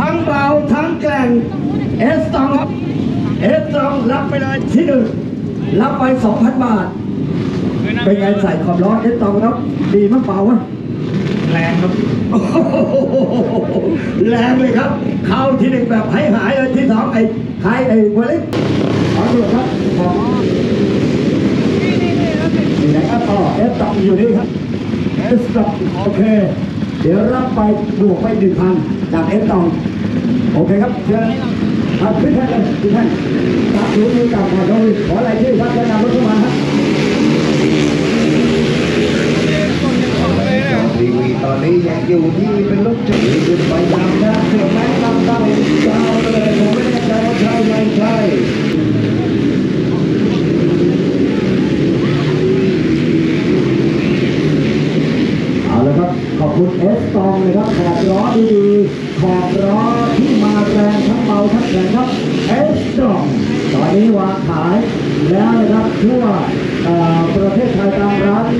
ทั้งเบาทั้งแกร่งเอสตองครับเอสตองรับไปเลยที่หนึ่งรับไปสองพันบาท เป็นไงใส่ขอบล้อเอสตองครับดีมากเปล่าวะแรงครับโอ้โหแรงเลยครับ เข้าที่หนึ่งแบบให้หายเลยที่สองไอ้ใครไอ้วอลเล็กขอดูครับของนี่นะครับอ๋อเอสตองอยู่นี่ครับเอสตองโอเค เดี๋ยวรับไปบวกไปหนึ่งพันจากเอสตอง โอเคครับเชิญครับขึ้นแท่นเลยขึ้นแท่นครับดูมือกับขอโทษขออะไรชื่อครับจะนำรถเข้ามาครับทีวีตอนนี้ยังอยู่ที่เป็นลูกจุดขึ้นไปตามนะเสือแม็กซ์นำได้ยาวเลยผมไม่แน่ใจว่าใช่ไม่ใช่ เอาละครับ ขอบคุณเอสตองเลยครับขอบล้อดีๆขอบล้อที่มาแรงทั้งเบาทั้งแข็งครับเอสตองตอนนี้วางขายแล้วนะครับทั่วเอ่อประเทศไทยตามร้าน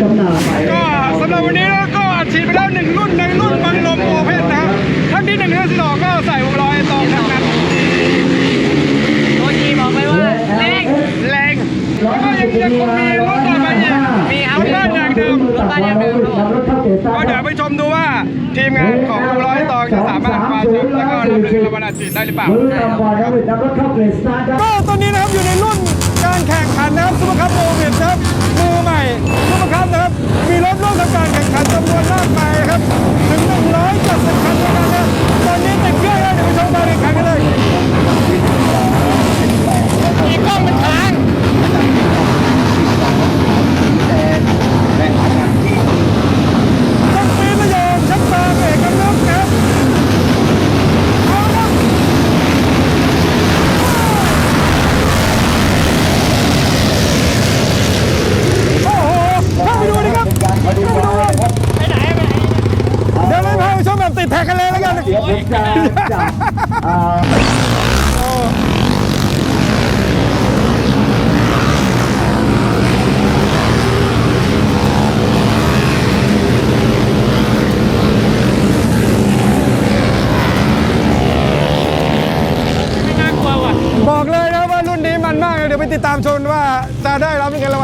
จำหน่ายก็สำหรับวันนี้ก็อัดฉีดไปแล้วหนึ่งรุ่นในรุ่นบังลมโอเพนนะครับทั้งที่หนึ่งและที่สองก็ใส่วงล้อไอตองทั้งนั้นโอจีบอกไปว่าเร่งแรงแล้วก็ยังยังคงมีรุ่นต่อไปอีกมีครับรถบ้านอย่างเดิมรถบ้านอย่างเดิมครับรถเข้าเกซ่าก็เดี๋ยวไปชมดูว่า ทีมงานของวงร้อยตองจะสามารถคว้าแชมป์แล้วก็รับรางวัลอาชีพได้หรือเปล่าก็ตอนนี้นะครับอยู่ในรุ่นการแข่งขันนะครับซุปเปอร์คัพโอเวียนครับมือใหม่ซุปเปอร์คัพนะครับมีรถร่วมทำการแข่งขันจำนวนมากมาย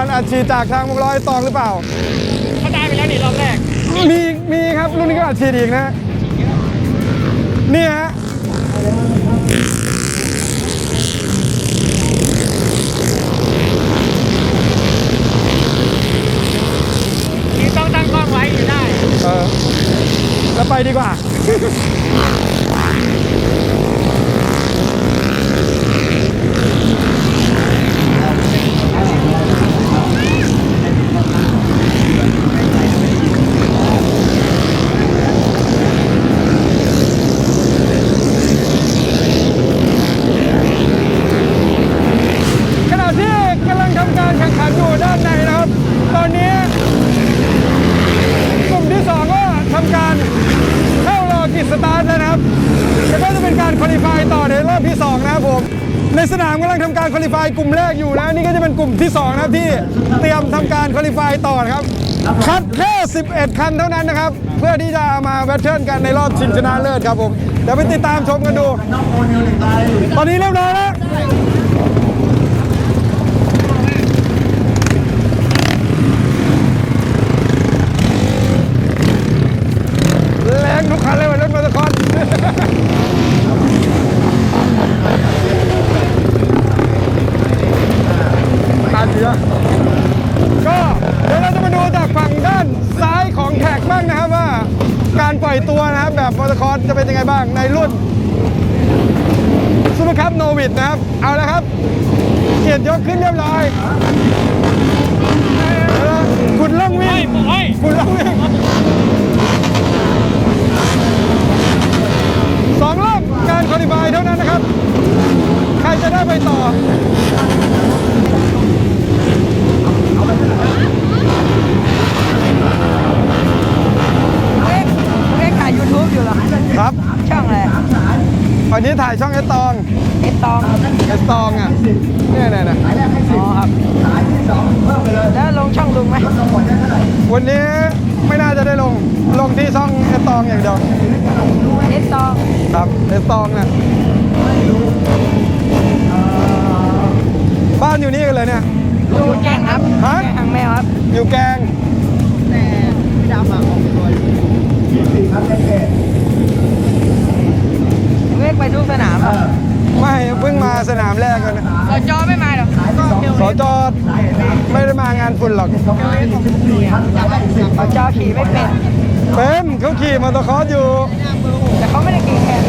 รับเงินรางวัลอัดฉีดจากทางวงร้อยตองหรือเปล่า เขาได้ไปแล้วนี่รอบแรก มีมีครับรุ่นนี้ก็อัดฉีดอีกนะนี่ฮะนี่ต้องตั้งกล้องไว้อยู่ได้ เออแล้วไปดีกว่า ขณะที่กำลังทำการแข่งขันอยู่ด้านในนะครับ ตอนนี้ กลุ่มที่สองก็ทำการเข้ารอกิจสตาร์ทแล้วนะครับแล้วก็จะเป็นการคุริฟายต่อในรอบที่สองนะครับผม ในสนามกำ ลิฟายกลุ่มแรกอยู่นะนี่ก็จะเป็นกลุ่มที่สองนะครับที่เตรียมทำการคุริฟายต่อครับคัดแค่ 11 คันเท่านั้นนะครับ เพื่อที่จะมาแบทเทิลกันในรอบชิงชนะเลิศครับผมเดี๋ยวไปติดตามชมกันดู ตอนนี้เรียบร้อยแล้ว แรงทุกคันเลยว่ะรถมอเตอร์คอร์สตาเสียก็เดี๋ยวเราจะมาดูจากฝั่งด้านซ้ายของแท็กบ้างนะครับว่า การปล่อยตัวนะครับแบบมอเตอร์คอร์สจะเป็นยังไงบ้างในรุ่นซูเปอร์คัพ โนวิดนะครับ เอาละครับ เกียรติยกขึ้นเรียบร้อยแล้วคุณล่องวิ่งคุณล่องวิ่งสองรอบการคอลิฟายเท่านั้นนะครับ ใครจะได้ไปต่อเอ๊ะเอ๊ะถ่ายยูทูบอยู่เหรอครับ ช่องอะไรวันนี้ถ่ายช่องเอสตอง เอตอง เอสตองอะเนี่ยเนี่ยเนี่ย อ๋อครับ แล้วลงช่ องลุงไหมวันนี้ไม่น่าจะได้ลงลงที่ช่องเอสตององอย่างเดียวเอสตองครับเอสตองนะบ้านอยู่นี่กันเลยเนี่ยดูแกงครับฮะแกงหางแมวครับ อยู่แกงแต่พี่ดาวฝากออกตัวสี่ครับเอ็ดเวกไปทุกสนามครับไม่ เพิ่งมาสนามแรกกันนะสจไม่มาหรอกก็เดี๋ยวสจไม่ได้มางานฝุ่นหรอกสจขี่ไม่เป็นเป็นเขาขี่มอเตอร์คอร์สอยู่ แต่เขาไม่ได้เก่งแข่ง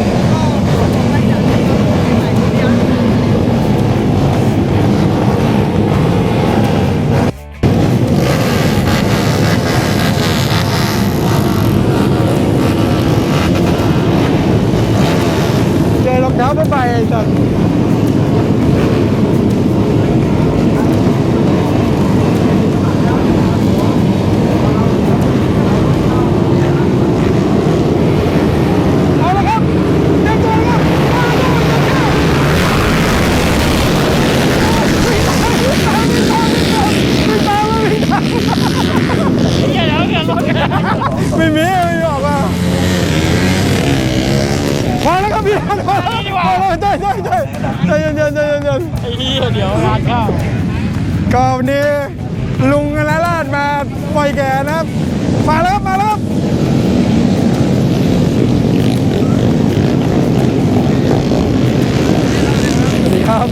เจอรองเท้าผ้าใบไอ้สัสเอาละครับเตรียมตัวครับมาดูวิ่งตามวิ่งตามวิ่งตามวิ่งตาม อย่าแล้วอย่าลด ไม่มีไม่มีออกมาพอแล้ว ครับพี่พอแล้วพอแล้วใช่ใช่ใช่ใจเย็นๆใจเย็นไอ้เหี้ยเดี๋ยวร้านข้าวก็วันนี้ลุงและลาดมาปล่อยแกนะครับ มาแล้วครับมาแล้วครับสวัสดีครับ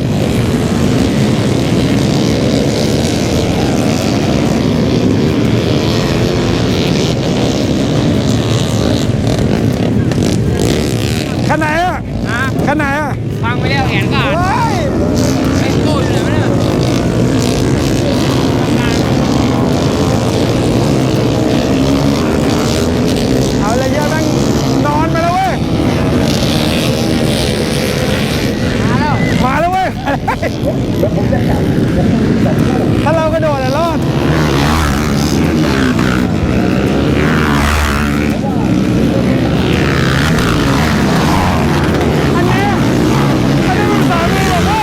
คันไหนอะ นะ คันไหนอะ ฟังไปแล้วแขนขาด ว้าย ไอ้ตู้อยู่ไหนวะเนี่ย เอาเลยเฮียแม่งนอนไปแล้วเว้ย มาแล้ว มาแล้วเว้ย ถ้าเรากระโดดอะรอด อันนี้ อันนี้คุณสามีบอกว่า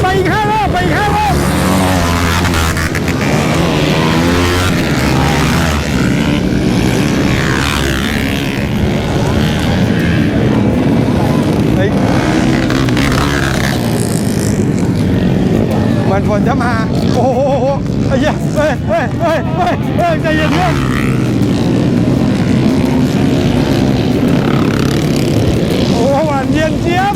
ไปอีกห้ารอบไปอีกห้ารอบเฮ้ย เหมื อนฝนจะมา โอ้โหไอ้เหี้ยเฮ้ยเฮ้ยเฮ้ยเฮ้ยเฮ้ยใจเย็นเย็นโอ้โหหวานเย็นเจี๊ยบ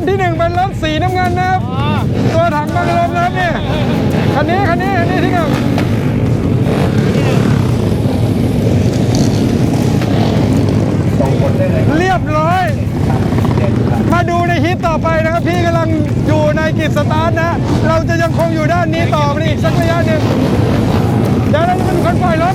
อันที่หนึ่งเป็นรถสีน้ำเงินนะครับ ตัวถังบังลมนะครับนี่คันนี้คันนี้คันนี้ที่หนึ่งเลยเรียบร้อย มาดูในฮิตต่อไปนะครับ พี่กำลังอยู่ในกิจสตาร์ทนะ เราจะยังคงอยู่ด้านนี้ต่อไปอีกสักระยะหนึ่งเดี๋ยวเราจะเป็นคนปล่อยรถ